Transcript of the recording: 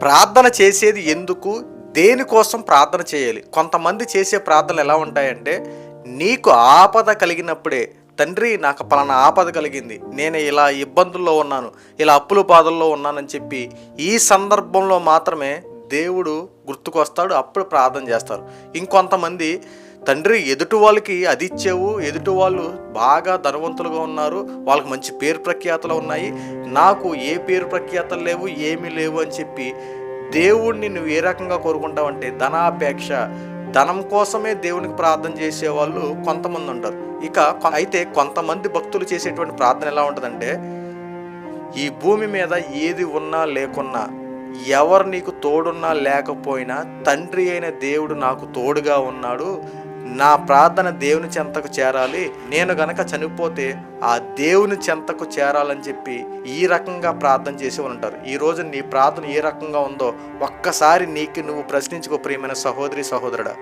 ప్రార్థన చేసేది ఎందుకు? దేనికోసం ప్రార్థన చేయాలి? కొంతమంది చేసే ప్రార్థనలు ఎలా ఉంటాయంటే నీకు ఆపద కలిగినప్పుడే తండ్రి నాకు పలానా ఆపద కలిగింది. నేను ఇలా ఇబ్బందుల్లో ఉన్నాను. ఇలా అప్పుల బాధల్లో ఉన్నానని చెప్పి ఈ సందర్భంలో మాత్రమే దేవుడు గుర్తుకొస్తాడు అప్పుడు ప్రార్థన చేస్తారు. ఇంకొంతమంది తండ్రి ఎదుటి వాళ్ళకి అది ఇచ్చావు ఎదుటి వాళ్ళు బాగా ధనవంతులుగా ఉన్నారు వాళ్ళకి మంచి పేరు ప్రఖ్యాతలు ఉన్నాయి నాకు ఏ పేరు ప్రఖ్యాతలు లేవు ఏమీ లేవు అని చెప్పి దేవుణ్ణి నువ్వు ఏ రకంగా కోరుకుంటావంటే ధనాపేక్ష ధనం కోసమే దేవునికి ప్రార్థన చేసేవాళ్ళు కొంతమంది ఉంటారు. ఇక అయితే కొంతమంది భక్తులు చేసేటువంటి ప్రార్థన ఎలా ఉంటుందంటే ఈ భూమి మీద ఏది ఉన్నా లేకున్నా ఎవరు నీకు తోడున్నా లేకపోయినా తండ్రి అయిన దేవుడు నాకు తోడుగా ఉన్నాడు నా ప్రార్థన దేవుని చెంతకు చేరాలి నేను గనక చనిపోతే ఆ దేవుని చెంతకు చేరాలని చెప్పి ఈ రకంగా ప్రార్థన చేసి ఉంటారు. ఈ రోజు నీ ప్రార్థన ఏ రకంగా ఉందో ఒక్కసారి నీకు నువ్వు ప్రశ్నించుకో ప్రియమైన సహోదరి సహోదరుడా.